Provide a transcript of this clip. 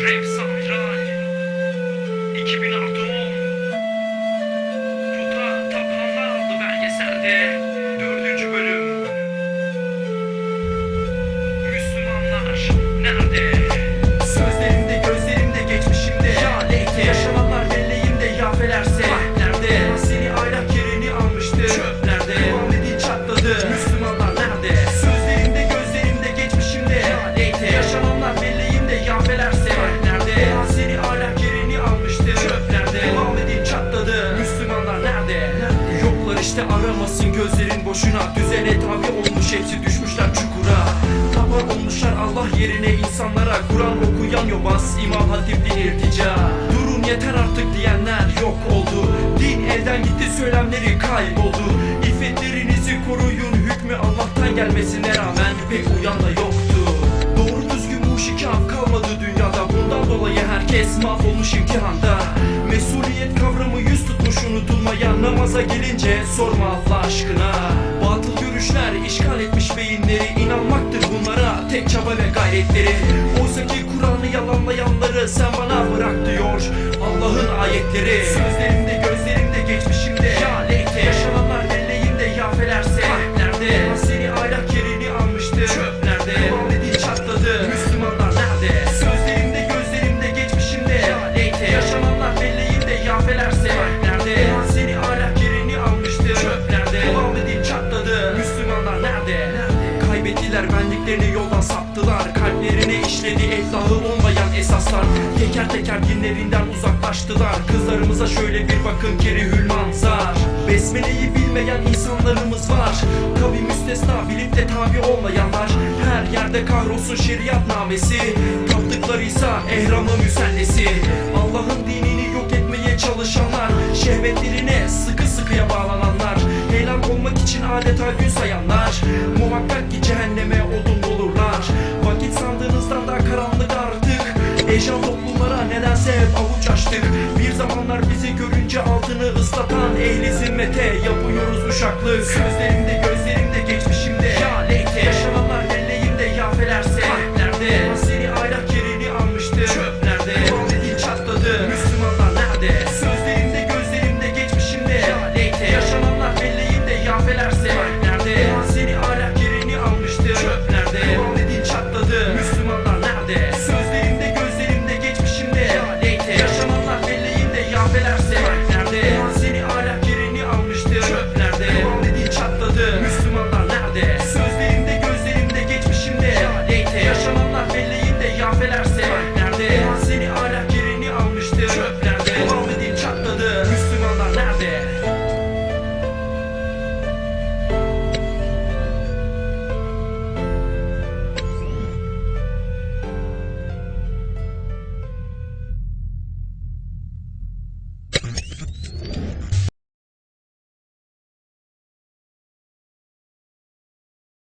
Rap Samuray 2000 gözlerin boşuna. Düzene tabi olmuş hepsi düşmüşler çukura. Taban olmuşlar Allah yerine insanlara. Kur'an okuyan yobaz İmam Hatip'li irtica. Durun yeter artık diyenler yok oldu. Din elden gitti söylemleri kayboldu. İffetlerinizi koruyun hükmü Allah'tan gelmesine rağmen pek uyan da yoktu. Doğru düzgün bu şikam kalmadı dünyada. Bundan dolayı herkes mahvolmuş imtihanda. Mesuliyet kavramı Namaza gelince sorma Allah aşkına. Batıl görüşler işgal etmiş beyinleri inanmaktır bunlara. Tek çaba ve gayretleri. Oysa ki Kur'an'ı yalanlayanları sen bana bırak diyor Allah'ın ayetleri. Sözlerimde Kaybettiler bendiklerini yoldan saptılar. Kalplerine işledi eflahı olmayan esaslar. Teker teker dinlerinden uzaklaştılar. Kızlarımıza şöyle bir bakın kerihül manzar Besmeleyi bilmeyen insanlarımız var. Tabi müstesna bilip de tabi olmayanlar. Her yerde kahrolsun şeriat namesi. Taptıklarıysa ehramı müsellesi. Allah'ın dinini yok etmeye çalışanlar. Şehvetlerine sıkı açtık Bir zamanlar bizi görünce altını ıslatan Ehli zimmete yapıyoruz uşaklık. Sözlerimde göz